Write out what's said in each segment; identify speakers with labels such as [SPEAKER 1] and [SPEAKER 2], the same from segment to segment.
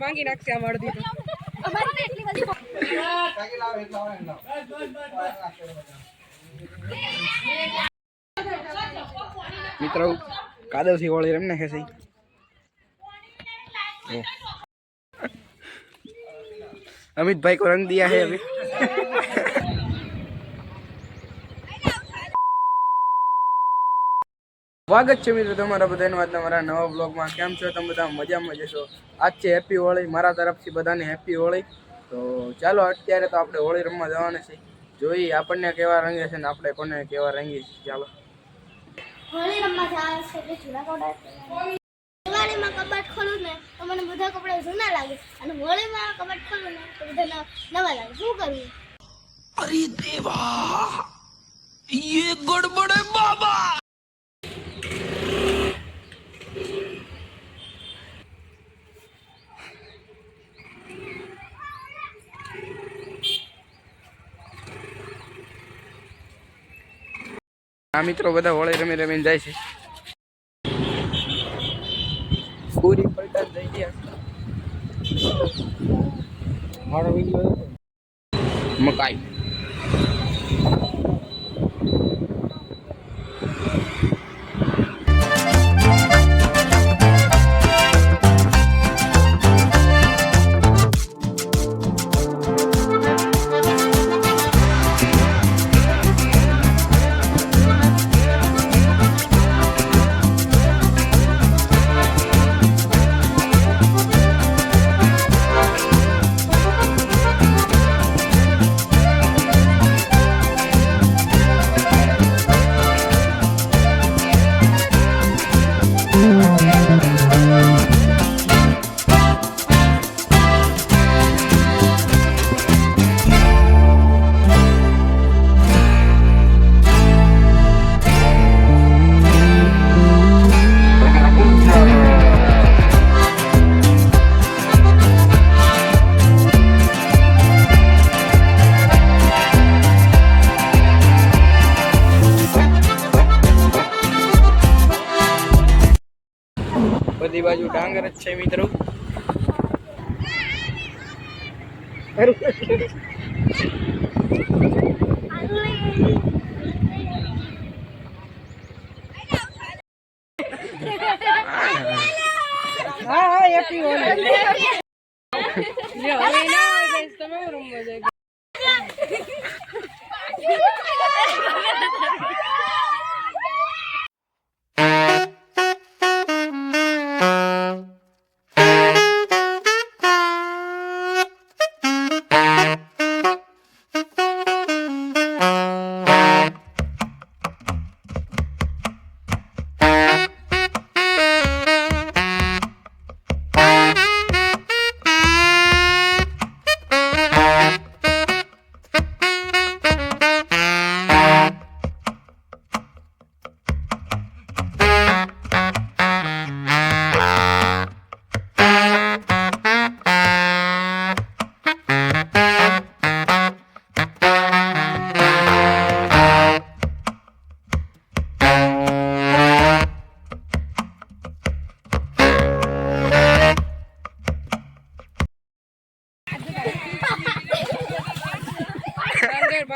[SPEAKER 1] ભાંગી નાખશે આ અડધી
[SPEAKER 2] મિત્રો, કાદવથી હોળી રમી નાખે છે ઓ. અમિતભાઈ કો રંગ દિયા હે અભી. સ્વાગત છે મિત્રો તમારા બધાનું. આજના મારા નવા બ્લોગમાં કેમ છો? તમે બધા મજામાં જશો આજ છે હેપી હોળી મારા તરફથી બધાને હેપી હોળી તો ચાલો અત્યારે તો આપણે હોળી રમવા જવાના છે જોઈએ આપણને કેવા રંગે છે ને આપણે કોને કેવા રંગી છે. ચાલો.
[SPEAKER 3] હોળી રમવા જવાનું છે એટલે જૂના કપડાં દિવાળીમાં કબાટ ખોલું ને તો મને બધા કપડાં જૂના લાગે. અને હોળીમાં કબાટ ખોલું ને તો બધા નવા લાગે. શું કરવું?
[SPEAKER 2] આ મિત્રો બધા હોળી રમી રમીને જાય છે. પૂરી પલટા થઈ ગયા. મકાઈ. બધી બાજુ ડાંગર જ છે મિત્રો.
[SPEAKER 1] હા હા હેપી હોળી લે હવે ના હોય તમે હું રમવા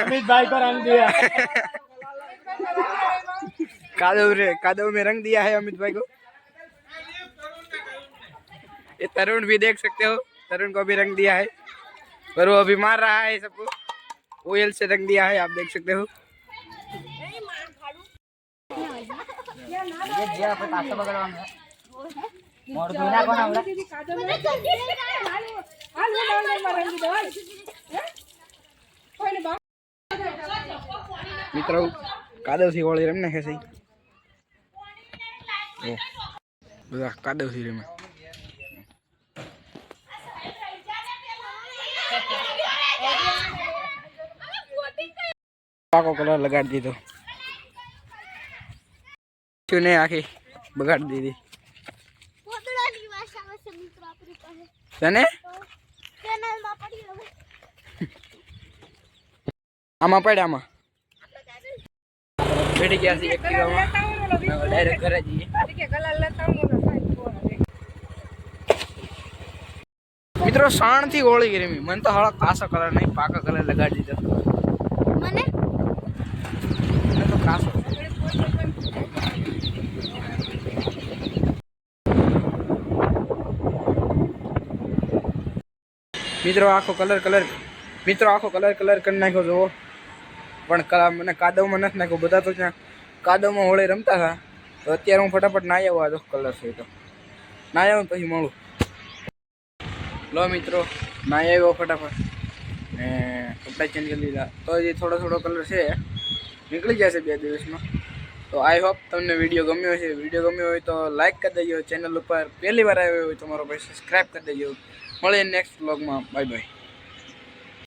[SPEAKER 4] अमित भाई को रंग दिया
[SPEAKER 2] कादव कादव में रंग दिया है अमित भाई को ये तरुण भी देख सकते हो तरुण को भी रंग दिया है पर वो अभी मार रहा है सबको ओयल से रंग दिया है आप देख सकते हो
[SPEAKER 1] और दूना कौन हम लोग
[SPEAKER 2] મિત્રો કાદવથી હોળી રમી કે છે ઓ બધા કાદવથી રમે. પાકો કલર લગાડી દીધો. શું ને આખી બગાડી દીધી. તને? આમાં પડ્યા આમાં. બેઠી ગયા છે એક્ટિવામાં ડાયરેક્ટ ઘરે જઈએ
[SPEAKER 1] કે કલર લેતા આવું ને સાહેબ બોલા દે.
[SPEAKER 2] મિત્રો શાણથી હોળી રમી મને તો હળક કાસો કલર નહીં પાકા કલર લગાડી દીધો.
[SPEAKER 3] મને?
[SPEAKER 2] મને તો કાસો મિત્રો આખો કલર કલર મિત્રો આખો કલર કલર કરી નાખ્યો જોવો પણ કલા મને કાદવમાં નથી નાખ્યો. બધા તો ત્યાં કાદવમાં હોળી રમતા હતા. તો અત્યારે હું ફટાફટ ના આવ્યો આ કલર છે તો. ના આવ્યો પછી મળું. લો મિત્રો ના આવ્યો ફટાફટ. ને કપડાં ચેન્જ કરી લીધા. તો હજી થોડો થોડો કલર છે. નીકળી જશે બે દિવસમાં. તો આઈ હોપ તમને વીડિયો ગમ્યો છે વીડિયો ગમ્યો હોય તો લાઇક કરી દેજો. ચેનલ ઉપર પહેલી વાર આવ્યો હોય તો મારો ભાઈ સબસ્ક્રાઈબ કરી દેજો. મળીએ નેક્સ્ટ વ્લોગમાં બાય બાય